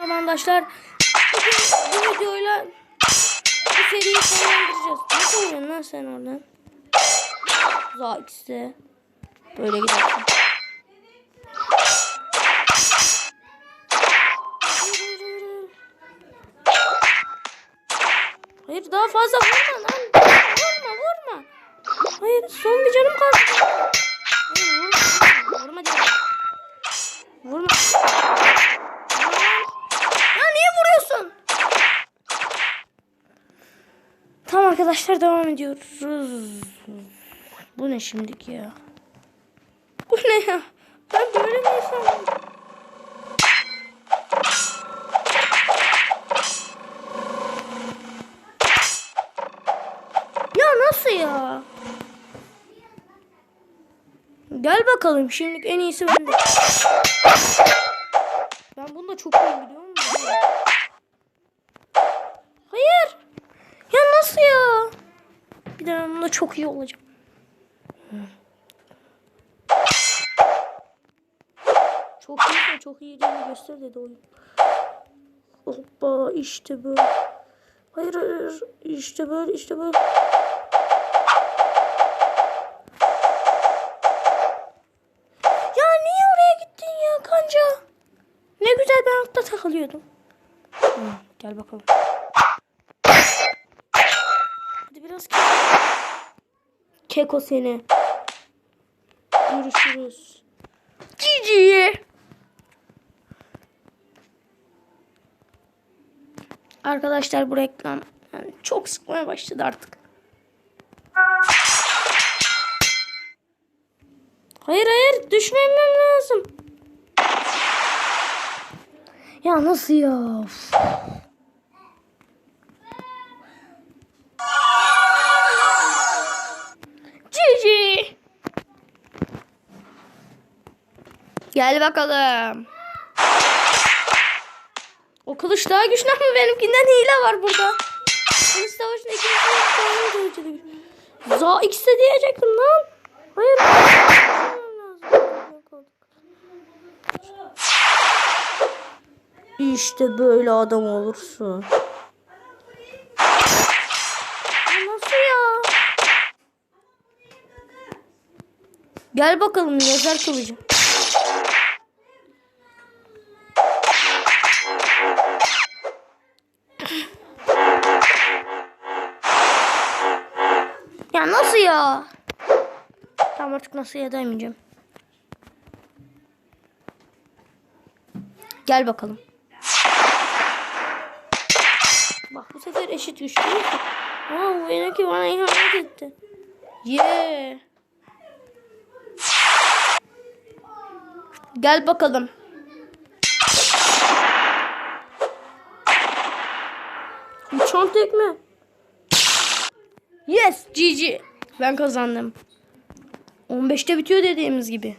Arkadaşlar bugün bu videoyla bu seriyi sonlandıracağız. Nasıl oynuyorsun lan sen oradan? Za ikisi. Böyle gidersin. Hayır daha fazla vurma lan. Vurma vurma. Hayır son bir canım kaldı. Hayır vurma. Vurma diyorum. Vurma. Vurma. Ya niye vuruyorsun? Tamam arkadaşlar devam ediyoruz. Bu ne şimdiki ya? Bu ne ya? Ben böyle bir insanım. Ya nasıl ya? Gel bakalım şimdilik en iyisi bende. Ben bunu da çok iyi biliyorum. da. Hayır. Ya nasıl ya? Bir de ben bunda çok iyi olacağım. Çok iyi çok iyi değil göster dedi oyun. Hoppa işte böyle. Hayır hayır işte böyle işte böyle. Ya niye oraya gittin ya kanca? Ne güzel ben altta takılıyordum. Hı, gel bakalım. Keko seni. Görüşürüz. Cici. Arkadaşlar bu reklam yani çok sıkmaya başladı artık. Hayır hayır düşmemem lazım. Ya nasıl ya? Gel bakalım. O kılıç daha güçlü ama benimkinden hile var burada. Kılıç savaşında de Za ikisi diyecektim lan. Hayır. İşte böyle adam olursun. Nasıl ya? Gel bakalım lazer kılıcı. Ya nasıl ya? Tamam artık nasıl ya demeyeceğim. Gel bakalım. Bak bu sefer eşit güç değil mi? Ha bu benimki bana ihanet etti. Yeah. Gel bakalım. Uçan tekme. Yes GG. Ben kazandım. 15'te bitiyor dediğimiz gibi.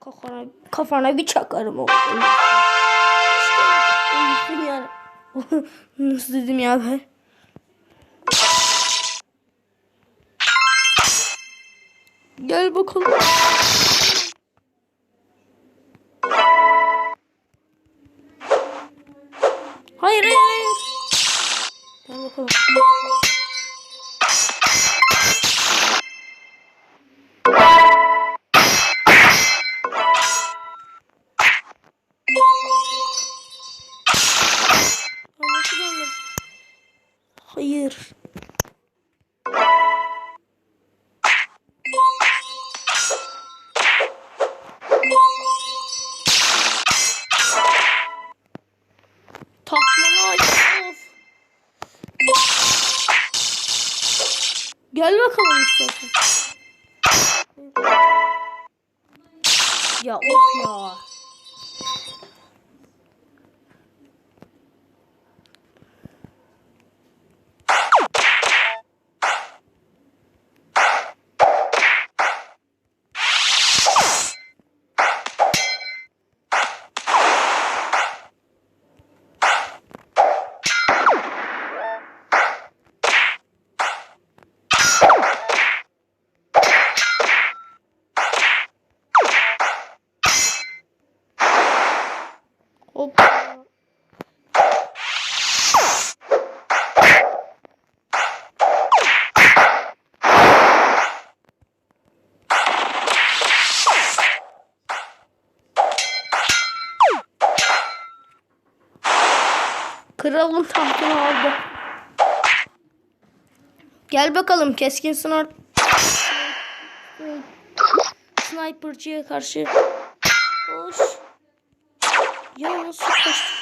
Kafana, kafana bir çakarım o. Nasıl dedim ya ben? Gel bakalım. Ya of ya. Hoppa. Kralın tahtını aldı. Gel bakalım keskin sınav. Sniper'cıya karşı. Koş. Ya nasıl koş?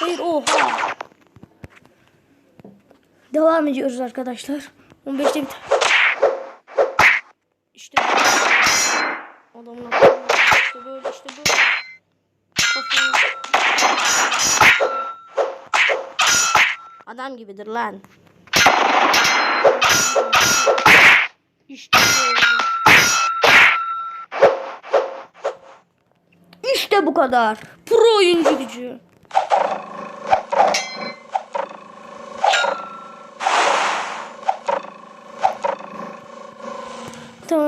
Hayır oha. Devam ediyoruz arkadaşlar. 15'te biter. İşte. Adamın işte böyle işte böyle. Adam gibidir lan. İşte böyle. İşte bu kadar. Pro oyuncu gücü.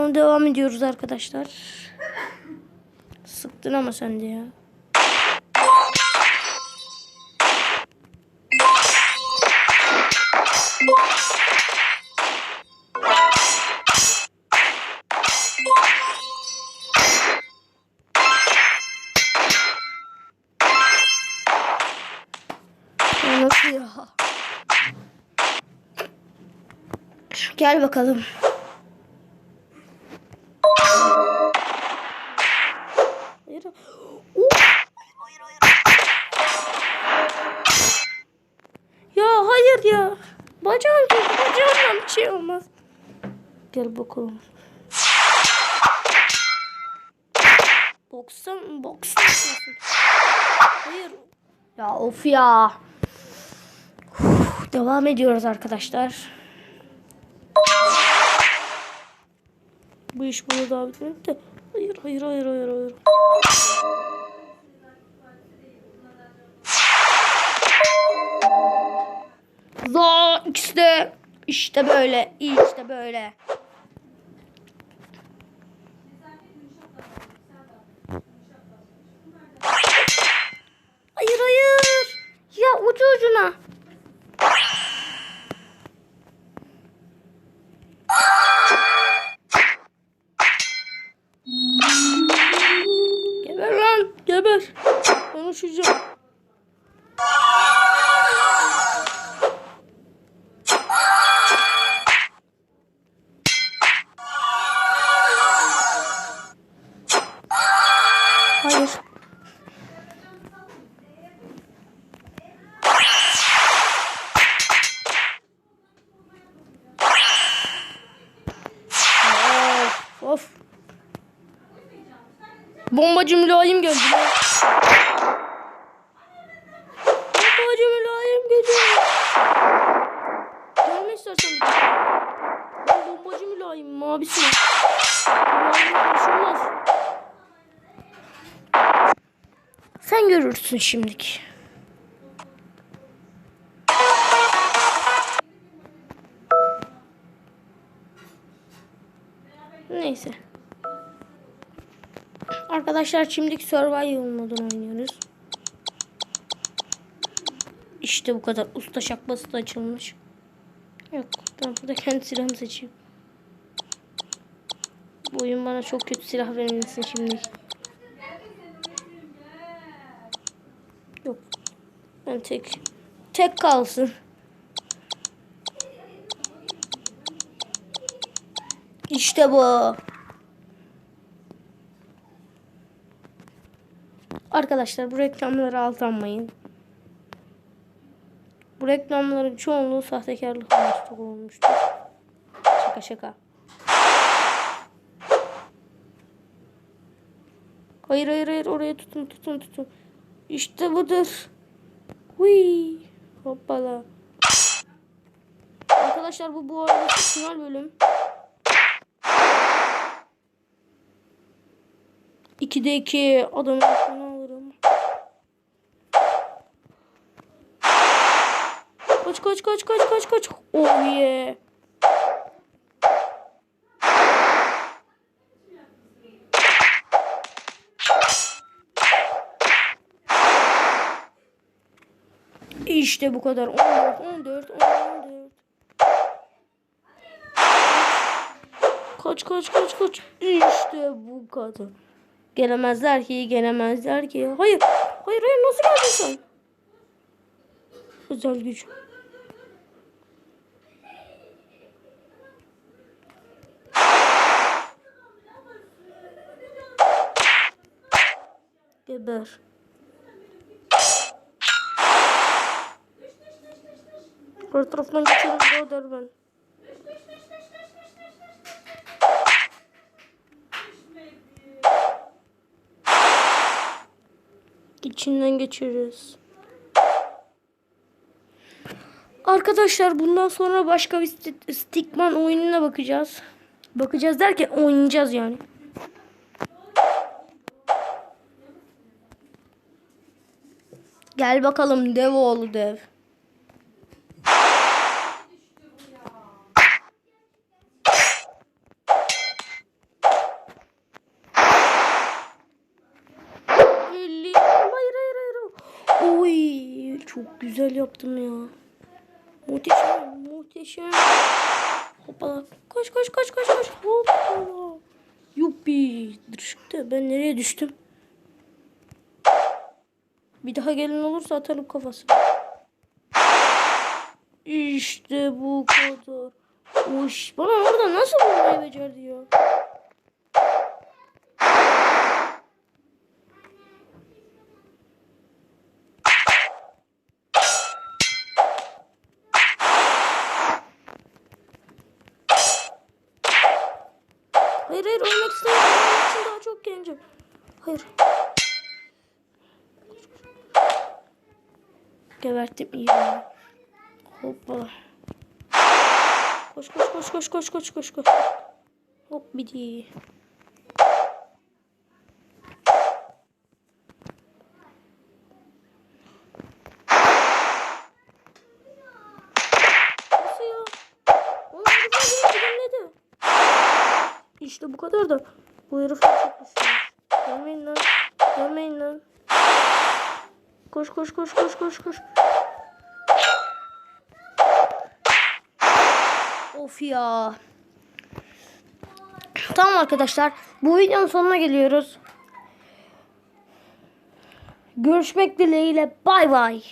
Tamam devam ediyoruz arkadaşlar. Sıktın ama sen de. Ya Nasıl ya? Gel bakalım. Hayır ya. Bacağım kötü. Bacağımdan bir şey olmaz. Gel bakalım. Boksan, boksan. Hayır. Ya of ya. Uf, devam ediyoruz arkadaşlar. Bu iş bunu daha bitmedi de. Hayır, hayır, hayır, hayır, hayır. İşte böyle, işte böyle. Bombacı mülayim geldi. Bombacı mülayim geldi. Gelme istersen bir. Ben bombacı mülayim mavisi. Mülayim konuşulmaz. Sen görürsün şimdilik. Arkadaşlar şimdilik survival modunu oynuyoruz. İşte bu kadar. Usta şakması da açılmış. Yok. Ben burada kendi silahımı seçeyim. Bu oyun bana çok kötü silah vermesin şimdi. Yok. Ben tek. Tek kalsın. İşte bu. Arkadaşlar bu reklamları aldanmayın. Bu reklamların çoğunluğu sahtekarlık olmuştur. Şaka şaka. Hayır hayır hayır oraya tutun tutun tutun. İşte budur. Huy. Hoppala. Arkadaşlar bu bu arada final bölüm. 2'de 2 adamın kaç kaç kaç kaç. Oh yeah. İşte bu kadar. 14 14 14. 14. Kaç kaç kaç kaç. İşte bu kadar. Gelemezler ki, gelemezler ki. Hayır. Hayır, hayır nasıl geldin sen? Özel güç. Geber. Her taraftan geçerim birader ben. İçinden geçiririz. Arkadaşlar bundan sonra başka bir sti- stickman oyununa bakacağız. Bakacağız derken oynayacağız yani. Gel bakalım dev oğlu dev. Hayır hayır hayır. Oy çok güzel yaptım ya. Muhteşem muhteşem. Hoppala. Koş koş koş koş koş. Hoppala. Yuppi. Düştü. Ben nereye düştüm? Bir daha gelen olursa atarım kafasına. İşte bu kadar. Uş. Bana orada nasıl vurmayı becerdi ya? Hayır hayır ölmek istemiyorum. Ölmek için daha çok gencim. Hayır. Geberttim iyi. Hoppa. Koş koş koş koş koş koş koş koş. Hop beni dinledi. İşte bu kadar da. Bu herif çok güçlü. Gelmeyin lan. Gelmeyin lan. Koş koş koş koş koş koş. Of ya. Tamam arkadaşlar. Bu videonun sonuna geliyoruz. Görüşmek dileğiyle. Bay bay.